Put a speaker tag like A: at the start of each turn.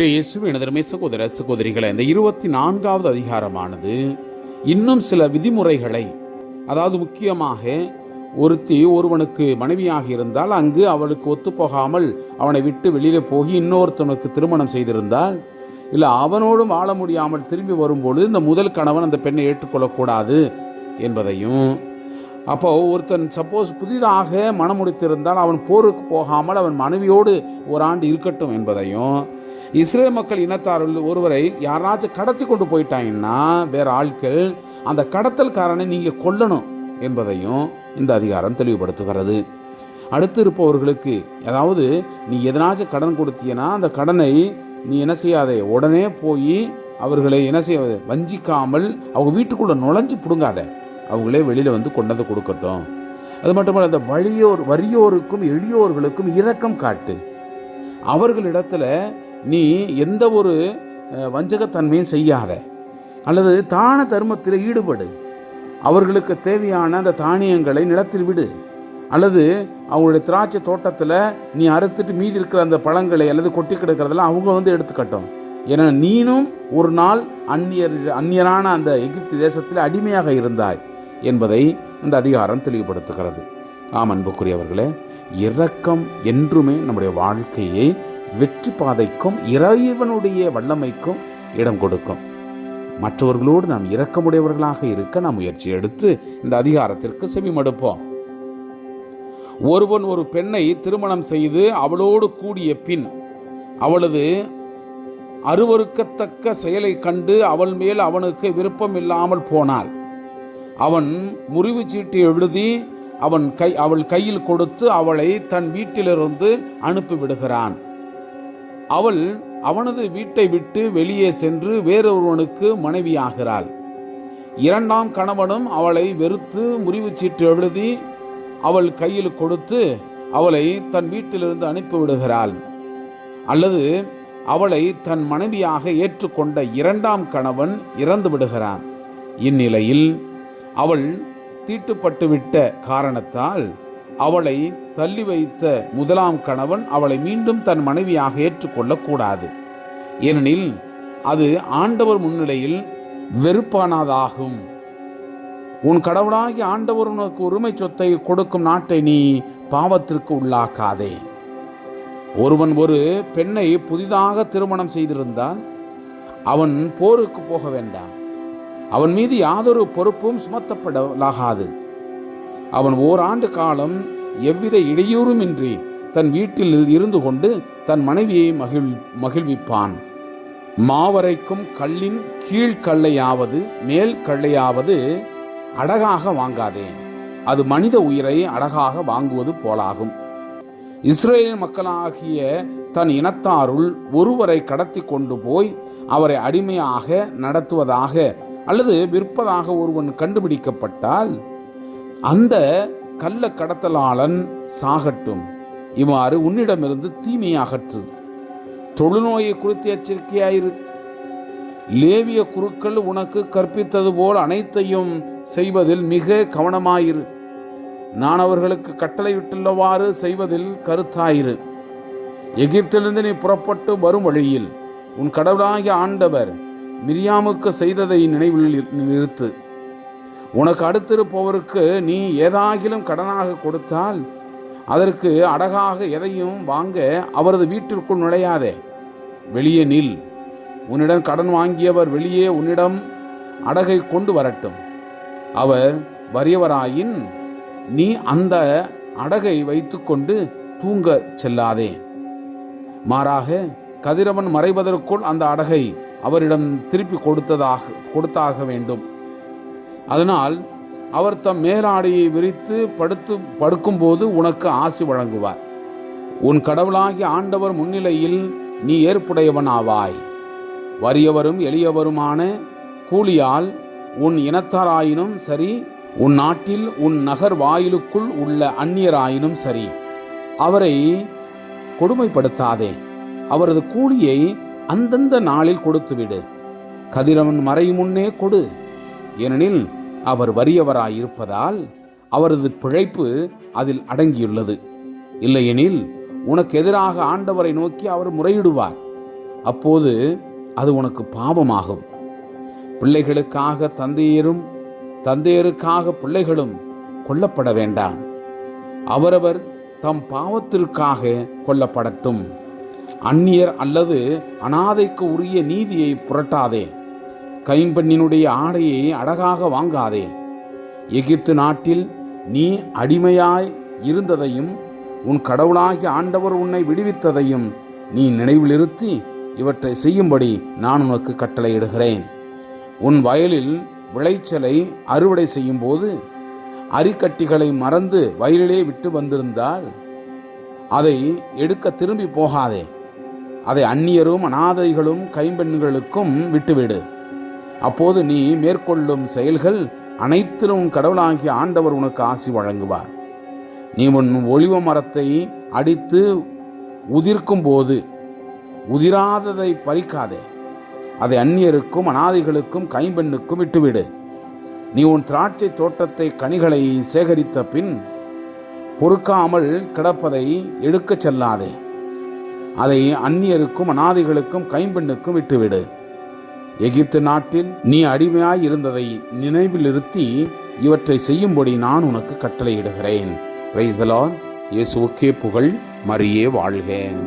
A: இயேசு எனதருமை சகோதர சகோதரிகளை இந்த இருபத்தி நான்காவது அதிகாரமானது இன்னும் சில விதிமுறைகளை அதாவது முக்கியமாக ஒருத்தி ஒருவனுக்கு மனைவியாக இருந்தால் அங்கு அவளுக்கு ஒத்துப்போகாமல் அவனை விட்டு வெளியில் போய் இன்னொருத்தனுக்கு திருமணம் செய்திருந்தால் இல்லை அவனோடும் வாழ முடியாமல் திரும்பி வரும்பொழுது இந்த முதல் கணவன் அந்த பெண்ணை ஏற்றுக்கொள்ளக்கூடாது என்பதையும் அப்போ ஒருத்தன் சப்போஸ் புதிதாக மனம் முடித்திருந்தால் அவன் போருக்கு போகாமல் அவன் மனைவியோடு ஒரு ஆண்டு இருக்கட்டும் என்பதையும் இஸ்ரேல் மக்கள் இனத்தாரில் ஒருவரை யாராச்சும் கடத்தி கொண்டு போயிட்டாங்கன்னா வேற ஆட்கள் அந்த கடத்தல்காரனை நீங்கள் கொல்லணும் என்பதையும் இந்த அதிகாரம் தெளிவுபடுத்துகிறது. அடுத்து இருப்பவர்களுக்கு அதாவது நீ எதனாச்சும் கடன் கொடுத்தீங்கன்னா அந்த கடனை நீ என்ன செய்யாதே உடனே போய் அவர்களை என்ன செய்ய வஞ்சிக்காமல் அவங்க வீட்டுக்குள்ளே நுழைஞ்சு பிடுங்காத. அவங்களே வெளியில் வந்து கொண்டு வந்து கொடுக்கட்டும். அது மட்டுமல்ல அந்த வலியோர் வறியோருக்கும் எளியோர்களுக்கும் இரக்கம் காட்டு. அவர்களிடத்துல நீ எந்த ஒரு வஞ்சகத்தன்மையும் செய்யாத. அல்லது தான தர்மத்தில் ஈடுபடு. அவர்களுக்கு தேவையான அந்த தானியங்களை நிலத்தில் விடு. அல்லது அவங்களுடைய திராட்சை தோட்டத்தில் நீ அறுத்துட்டு மீதி இருக்கிற அந்த பழங்களை அல்லது கொட்டி கிடக்கிறதெல்லாம் அவங்க வந்து எடுத்துக்கட்டும். ஏன்னா நீனும் ஒரு நாள் அந்நியர் அந்நியரான அந்த எகிப்து தேசத்தில் அடிமையாக இருந்தாய் என்பதை இந்த அதிகாரம் தெளிவுபடுத்துகிறது. ஆம் அன்புக்குரியவர்களே இரக்கம் என்றுமே நம்முடைய வாழ்க்கையை வெற்றி பாதைக்கும் இறைவனுடைய வல்லமைக்கும் இடம் கொடுக்கும். மற்றவர்களோடு நாம் இரக்கமுடையவர்களாக இருக்க நாம் முயற்சி எடுத்து இந்த அதிகாரத்திற்கு செவிமடுப்போம். ஒருவன் ஒரு பெண்ணை திருமணம் செய்து அவளோடு கூடிய பின் அவளது அருவருக்கத்தக்க செயலை கண்டு அவள் மேல் அவனுக்கு விருப்பம் இல்லாமல் போனாள். அவன் முறிவு சீட்டு எழுதி அவன் கை அவள் கையில் கொடுத்து அவளை தன் வீட்டிலிருந்து அனுப்பிவிடுகிறான். அவள் அவனது வீட்டை விட்டு வெளியே சென்று வேறொருவனுக்கு மனைவியாகிறாள். இரண்டாம் கணவனும் அவளை வெறுத்து முறிவுச் சீட்டு எழுதி அவள் கையில் கொடுத்து அவளை தன் வீட்டிலிருந்து அனுப்பிவிடுகிறாள் அல்லது அவளை தன் மனைவியாக ஏற்றுக்கொண்ட இரண்டாம் கணவன் இறந்து விடுகிறான். இந்நிலையில் அவள் தீட்டுப்பட்டுவிட்ட காரணத்தால் அவளை தள்ளி வைத்த முதலாம் கணவன் அவளை மீண்டும் தன் மனைவியாக ஏற்றுக்கொள்ளக்கூடாது. ஏனெனில் அது ஆண்டவர் முன்னிலையில் வெறுப்பானதாகும். உன் கடவுளாகி ஆண்டவர் உனக்கு உரிமை சொத்தை கொடுக்கும் நாட்டை நீ பாவத்திற்கு உள்ளாக்காதே. ஒருவன் ஒரு பெண்ணை புதிதாக திருமணம் செய்திருந்தால் அவன் போருக்கு போக வேண்டாம். அவன் மீது யாதொரு பொறுப்பும் சுமத்தப்படலாகாது. அவன் ஓராண்டு காலம் எவ்வித இடையூறுமின்றி தன் வீட்டில் இருந்து கொண்டு தன் மனைவியை மகிழ் மகிழ்விப்பான். மாவரைக்கும் கல்லின் கீழ்கல்லையாவது மேல் கல்லையாவது அடகாக வாங்காதே. அது மனித உயிரை அடகாக வாங்குவது போலாகும். இஸ்ரேல் மக்களாகிய தன் இனத்தாருள் ஒருவரை கடத்தி கொண்டு போய் அவரை அடிமையாக நடத்துவதாக அல்லது விற்பதாக ஒருவன் கண்டுபிடிக்கப்பட்டால் அந்த கள்ள கடத்தலாளன் சாகட்டும். இவ்வாறு உன்னிடமிருந்து தீமையை அகற்று. தொழுநோயை குறித்து எச்சரிக்கையாயிரு. லேவிய குருக்கள் உனக்கு கற்பித்தது போல் அனைத்தையும் செய்வதில் மிக கவனமாயிரு. நான் அவர்களுக்கு கட்டளையிட்டுள்ளவாறு செய்வதில் கருத்தாயிரு. எகிப்திலிருந்து நீ புறப்பட்டு வரும் வழியில் உன் கடவுளாகிய ஆண்டவர் மிரியாமுக்கு செய்ததை நினைவில் நிறுத்து. உனக்கு அடுத்திருப்பவருக்கு நீ ஏதாகிலும் கடனாக கொடுத்தால் அதற்கு அடகாக எதையும் வாங்க அவரது வீட்டிற்குள் நுழையாதே. வெளியே நில். உன்னிடம் கடன் வாங்கியவர் வெளியே உன்னிடம் அடகை கொண்டு வரட்டும். அவர் வறியவராயின் நீ அந்த அடகை வைத்துக்கொண்டு தூங்க செல்லாதே. மாறாக கதிரவன் மறைவதற்குள் அந்த அடகை அவரிடம் திருப்பி கொடுத்ததாக கொடுத்தாக வேண்டும். அதனால் அவர் தம் மேலாடையை விரித்து படுத்து படுக்கும்போது உனக்கு ஆசி வழங்குவார். உன் கடவுளாகிய ஆண்டவர் முன்னிலையில் நீ ஏற்புடையவனாவாய். வறியவரும் எளியவருமான கூலியால் உன் இனத்தாராயினும் சரி உன் நாட்டில் உன் நகர் வாயிலுக்குள் உள்ள அந்நியராயினும் சரி அவரை கொடுமைப்படுத்தாதே. அவரது கூலியை அந்தந்த நாளில் கொடுத்துவிடு. கதிரவன் மறையும் முன்னே கொடு. ஏனெனில் அவர் வறியவராயிருப்பதால் அவரது பிழைப்பு அதில் அடங்கியுள்ளது. இல்லையெனில் உனக்கு எதிராக ஆண்டவரை நோக்கி அவர் முறையிடுவார். அப்போது அது உனக்கு பாவமாகும். பிள்ளைகளுக்காக தந்தையரும் தந்தையருக்காக பிள்ளைகளும் கொல்லப்பட வேண்டாம். அவரவர் தம் பாவத்திற்காக கொல்லப்படட்டும். அந்நியர் அல்லது அனாதைக்கு உரிய நீதியை புரட்டாதே. கைம்பெண்ணினுடைய ஆடையை அழகாக வாங்காதே. எகிப்து நாட்டில் நீ அடிமையாய் இருந்ததையும் உன் கடவுளாகிய ஆண்டவர் உன்னை விடுவித்ததையும் நீ நினைவிலிருத்தி இவற்றை செய்யும்படி நான் உனக்கு கட்டளையிடுகிறேன். உன் வயலில் விளைச்சலை அறுவடை செய்யும்போது அரிக்கட்டிகளை மறந்து வயலிலே விட்டு வந்திருந்தால் அதை எடுக்க திரும்பி போகாதே. அதை அந்நியரும் அனாதைகளும் கைம்பெண்களுக்கும் விட்டுவிடு. அப்போது நீ மேற்கொள்ளும் செயல்கள் அனைத்திலும் கடவுளாகிய ஆண்டவர் உனக்கு ஆசி வழங்குவார். நீ உன் ஒளிவ மரத்தை அடித்து உதிர்க்கும் போது உதிராததை பறிக்காதே. அதை அந்நியருக்கும் அனாதைகளுக்கும் கைம்பெண்ணுக்கும் விட்டுவிடு. நீ உன் திராட்சை தோட்டத்தை கனிகளை சேகரித்த பின் பொறுக்காமல் கிடப்பதை எடுக்கச் செல்லாதே. அதை அந்நியருக்கும் அனாதைகளுக்கும் கைம்பெண்ணுக்கும் விட்டுவிடு. எகிப்து நாட்டில் நீ அடிமையாய் இருந்ததை நினைவில் நிறுத்தி இவற்றை செய்யும்படி நான் உனக்கு கட்டளையிடுகிறேன். பிரைஸ் இயேசுவுக்கே புகழ் மறியே வாழ்கேன்